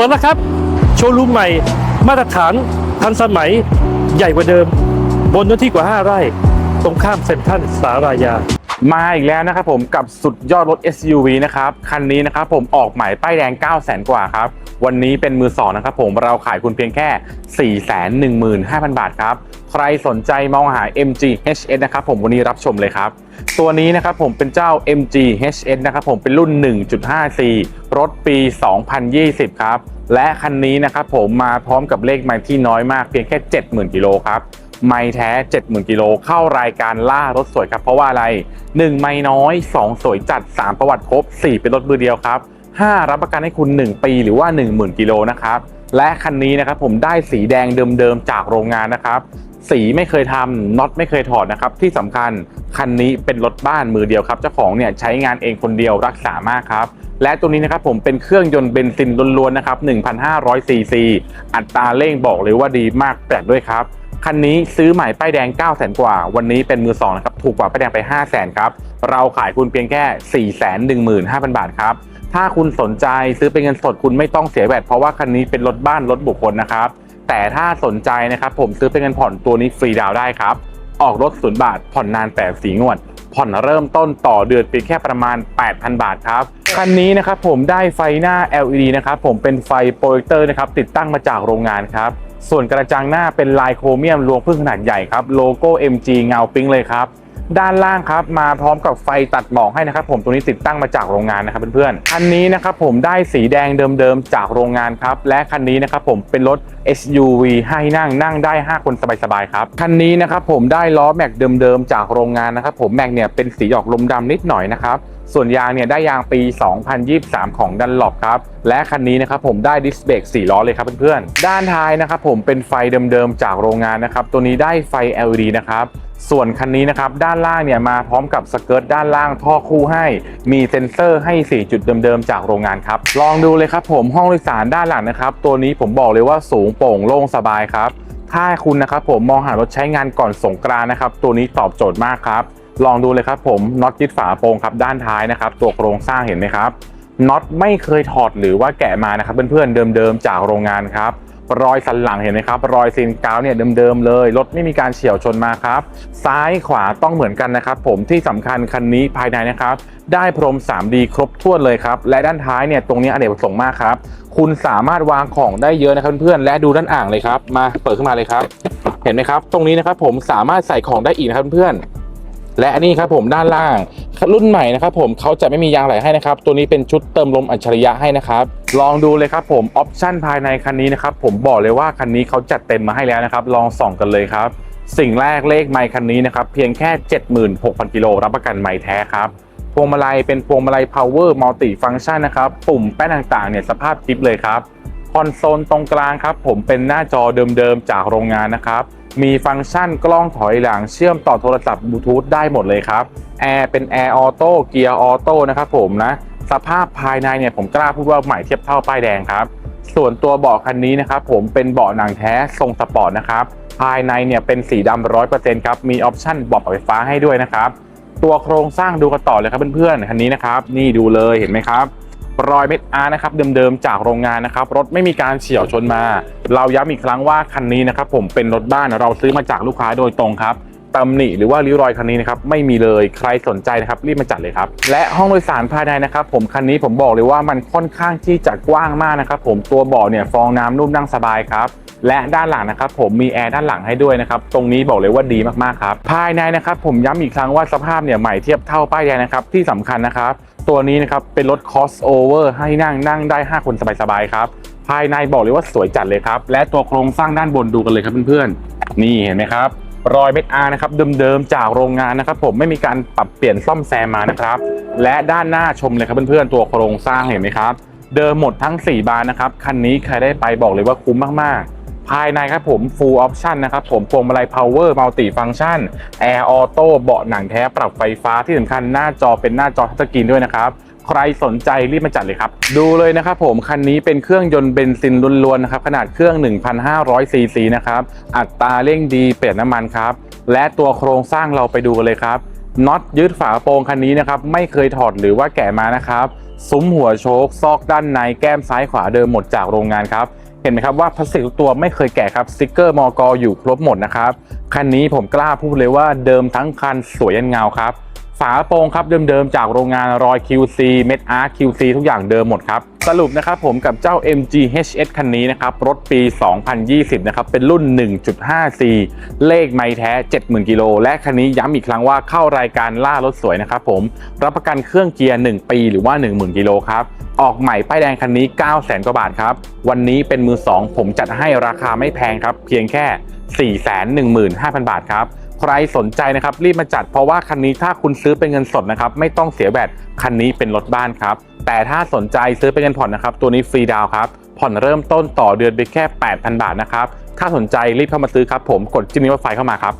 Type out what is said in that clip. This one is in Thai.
ปิดแล้วครับ โชว์รูมใหม่ มาตรฐานทันสมัยใหญ่กว่าเดิม บนเนื้อที่กว่า 5 ไร่ ตรงข้ามเซ็นทรัลสารายา มาอีกแล้วนะครับผมกับสุดยอดรถ SUV นะครับ คันนี้นะครับผมออกใหม่ป้ายแดง 9 0 0 0 0 0 กว่าครับ วันนี้เป็นมือสองนะครับผมเราขายคุณเพียงแค่ 415,000 บาทครับ ใครสนใจมองหา MG HS นะครับผมวันนี้รับชมเลยครับ ตัวนี้นะครับผมเป็นเจ้า MG HS นะครับผมเป็นรุ่น 1.5C รถปี 2020 ครับ และคันนี้นะครับผมมาพร้อมกับเลขไมล์ที่น้อยมากเพียงแค่ 70,000 กิโลครับไม่แท้ 70,000 กิโลเข้ารายการล่ารถสวยครับ เพราะว่าอะไร 1 ไม่น้อย 2 สวยจัด 3 ประวัติครบ 4 เป็นรถมือเดียวครับ 5 รับประกันให้คุณ 1 ปีหรือว่า 10,000 กิโลนะครับ และคันนี้นะครับผมได้สีแดงเดิมๆจากโรงงานนะครับ สีไม่เคยทำน็อตไม่เคยถอดนะครับ ที่สำคัญคันนี้เป็นรถบ้านมือเดียวครับ เจ้าของเนี่ยใช้งานเองคนเดียวรักษามากครับ และตัวนี้นะครับผมเป็นเครื่องยนต์เบนซินล้วนๆนะครับ 1,500ซีซีอัตราเร่งบอกเลยว่าดีมากแปลกด้วยครับคันนี้ซื้อใหม่ป้ายแดง 9 0 0 0 0 0 กว่า วันนี้เป็นมือสองนะครับ ถูกกว่าป้ายแดงไป 5 0 0 0 0 0 ครับ เราขายคุณเพียงแค่ 415,000 บาทครับ ถ้าคุณสนใจซื้อเป็นเงินสดคุณไม่ต้องเสียแวดเพราะว่าคันนี้เป็นรถบ้านรถบุคคลนะครับ แต่ถ้าสนใจนะครับผมซื้อเป็นเงินผ่อนตัวนี้ฟรีดาวได้ครับ ออกรถศูนย์บาท ผ่อนนานแต่สีงวด ผ่อนเริ่มต้นต่อเดือนเพียงแค่ประมาณ 8,000 บาทครับคันนี้นะครับผมได้ไฟหน้า LED นะครับผมเป็นไฟโปรเจคเตอร์นะครับติดตั้งมาจากโรงงานครับส่วนกระจังหน้าเป็นลายโครเมียมรวงพึ่งขนาดใหญ่ครับโลโก้ MG เงาปิ้งเลยครับ ด้านล่างครับมาพร้อมกับไฟตัดหมอกให้นะครับ ผมตัวนี้ติดตั้งมาจากโรงงานนะครับเพื่อนๆคันนี้นะครับผมได้สีแดงเดิมๆจากโรงงานครับ และคันนี้นะครับผมเป็นรถ SUV ให้นั่งนั่งได้ 5 คนสบายๆครับคันนี้นะครับผมได้ล้อแม็กเดิมๆจากโรงงานนะครับผมแม็กเนี่ยเป็นสีออกลมดำนิดหน่อยนะครับ ส่วนยางเนี่ยได้ยางปี 2023 ของดันหลบครับ และคันนี้นะครับผมได้ดิสเบรก4ล้อเลยครับเพื่อนๆ ด้านท้ายนะครับผมเป็นไฟเดิมๆจากโรงงานนะครับ ตัวนี้ได้ไฟ LED นะครับส่วนคันนี้นะครับด้านล่างเนี่ยมาพร้อมกับสเกิร์ตด้านล่างท่อคู่ให้ มีเซ็นเซอร์ให้ 4 จุดเดิมๆจากโรงงานครับ ลองดูเลยครับผมห้องโดยสารด้านหลังนะครับ ตัวนี้ผมบอกเลยว่าสูงโปร่งโล่งสบายครับ ถ้าคุณนะครับผมมองหารถใช้งานก่อนสงกรานนะครับ ตัวนี้ตอบโจทย์มากครับ ลองดูเลยครับผมน็อตยึดฝาโปร่งครับด้านท้ายนะครับตัวโครงสร้างเห็นไหมครับน็อตไม่เคยถอดหรือว่าแกะมานะครับเพื่อนๆเดิมๆจากโรงงานครับรอยสันหลังเห็นไหมครับ รอยซีนกาวเนี่ยเดิมๆเลยรถไม่มีการเฉี่ยวชนมาครับ ซ้ายขวาต้องเหมือนกันนะครับ ผมที่สำคัญคันนี้ภายในนะครับ ได้พรม 3D ครบถ้วนเลยครับ และด้านท้ายเนี่ยตรงนี้อเนกประสงค์มากครับ คุณสามารถวางของได้เยอะนะครับเพื่อนๆและดูด้านอ่างเลยครับ มาเปิดขึ้นมาเลยครับ เห็นไหมครับ ตรงนี้นะครับผมสามารถใส่ของได้อีกนะครับเพื่อนๆ และอันนี้ครับผมด้านล่างรุ่นใหม่นะครับผมเขาจะไม่มียางไหลให้นะครับ ตัวนี้เป็นชุดเติมลมอัจฉริยะให้นะครับ ลองดูเลยครับผมออปชั่นภายในคันนี้นะครับผมบอกเลยว่าคันนี้เขาจัดเต็มมาให้แล้วนะครับ ลองส่องกันเลยครับ สิ่งแรกเลขไมค์คันนี้นะครับเพียงแค่ 76,000กิโลรับประกันไมค์แท้ครับพวงมาลัยเป็นพวงมาลัย power multi function นะครับ ปุ่มแป้นต่างๆเนี่ยสภาพจิ๊บเลยครับ คอนโซลตรงกลางครับ ผมเป็นหน้าจอเดิมๆจากโรงงานนะครับ มีฟังก์ชันกล้องถอยหลังเชื่อมต่อโทรศัพท์บลูทูธได้หมดเลยครับแอร์เป็นแอร์ออโต้เกียร์ออโต้นะครับผมนะ สภาพภายในเนี่ยผมกล้าพูดว่าใหม่เทียบเท่าป้ายแดงครับ ส่วนตัวเบาะคันนี้นะครับผมเป็นเบาะหนังแท้ทรงสปอร์ตนะครับภายในเนี่ยเป็นสีดำร้อยเปอร์เซ็นต์ครับมีออปชั่นเบาะไฟฟ้าให้ด้วยนะครับตัวโครงสร้างดูกันต่อเลยครับเพื่อนๆคันนี้นะครับ นี่ดูเลยเห็นไหมครับ รอยเม็ดอาร์นะครับเดิมๆจากโรงงานนะครับรถไม่มีการเฉี่ยวชนมา เราย้ำอีกครั้งว่าคันนี้นะครับผมเป็นรถบ้านเราซื้อมาจากลูกค้าโดยตรงครับตำหนิหรือว่าริ้วรอยคันนี้นะครับไม่มีเลยใครสนใจนะครับรีบมาจัดเลยครับ และห้องโดยสารภายในนะครับผมคันนี้ผมบอกเลยว่ามันค่อนข้างที่จะกว้างมากนะครับผมตัวเบาะเนี่ยฟองน้ำนุ่มนั่งสบายครับและด้านหลังนะครับผมมีแอร์ด้านหลังให้ด้วยนะครับตรงนี้บอกเลยว่าดีมากๆครับภายในนะครับผมย้ำอีกครั้งว่าสภาพเนี่ยใหม่เทียบเท่าป้ายแดงนะครับที่สำคัญนะครับ ตัวนี้นะครับเป็นรถ crossover ให้นั่งนั่งได้ 5 คนสบายๆครับ ภายในบอกเลยว่าสวยจัดเลยครับ และตัวโครงสร้างด้านบนดูกันเลยครับเพื่อนๆ นี่เห็นไหมครับ รอยเม็ดอาร์นะครับเดิมๆจากโรงงานนะครับ ผมไม่มีการปรับเปลี่ยนซ่อมแซมมานะครับ และด้านหน้าชมเลยครับเพื่อนๆ ตัวโครงสร้างเห็นไหมครับ เดิมหมดทั้ง 4 บานนะครับ คันนี้ใครได้ไปบอกเลยว่าคุ้มมากๆ ภายในครับผม full option นะครับผมพวงมาลัย power multi function air auto เบาะหนังแท้ปรับไฟฟ้าที่สำคัญหน้าจอเป็นหน้าจอทัชสกรีนด้วยนะครับใครสนใจรีบมาจัดเลยครับ ดูเลยนะครับผม คันนี้เป็นเครื่องยนต์เบนซินล้วนๆนะครับขนาดเครื่อง 1,500 ซีซีนะครับอัตราเร่งดีเปลี่ยนน้ำมันครับ และตัวโครงสร้างเราไปดูกันเลยครับน็อตยึดฝาโปรงคันนี้นะครับไม่เคยถอดหรือว่าแกะมานะครับ ซุ้มหัวโชคซอกด้านในแก้มซ้ายขวาเดิมหมดจากโรงงานครับ เห็นไหมครับว่าพลาสติกทุกตัวไม่เคยแกะครับสติกเกอร์มอกอยู่ครบหมดนะครับคันนี้ผมกล้าพูดเลยว่าเดิมทั้งคันสวยยันเงาครับ ฝาโปรงครับเดิมๆจากโรงงานรอย QC เม็ดอาร์ QC ทุกอย่างเดิมหมดครับ สรุปนะครับผมกับเจ้า MG HS คันนี้นะครับ รถปี 2020 นะครับ เป็นรุ่น 1.5C เลขไม่แท้ 70,000 กิโล และคันนี้ย้ำอีกครั้งว่าเข้ารายการล่ารถสวยนะครับผม รับประกันเครื่องเกียร์ 1 ปีหรือว่า 10,000 กิโลครับ ออกใหม่ป้ายแดงคันนี้ 900,000 กว่าบาทครับ วันนี้เป็นมือ 2 ผมจัดให้ราคาไม่แพงครับ เพียงแค่ 415,000 บาทครับ ใครสนใจนะครับรีบมาจัดเพราะว่าคันนี้ถ้าคุณซื้อเป็นเงินสดนะครับไม่ต้องเสียแบตคันนี้เป็นรถบ้านครับ แต่ถ้าสนใจซื้อเป็นเงินผ่อนนะครับ ตัวนี้ฟรีดาวครับผ่อนเริ่มต้นต่อเดือนไปแค่ 8,000 บาทนะครับถ้าสนใจรีบเข้ามาซื้อครับผมกดจิ้มนิ้วไฟเข้ามาครับ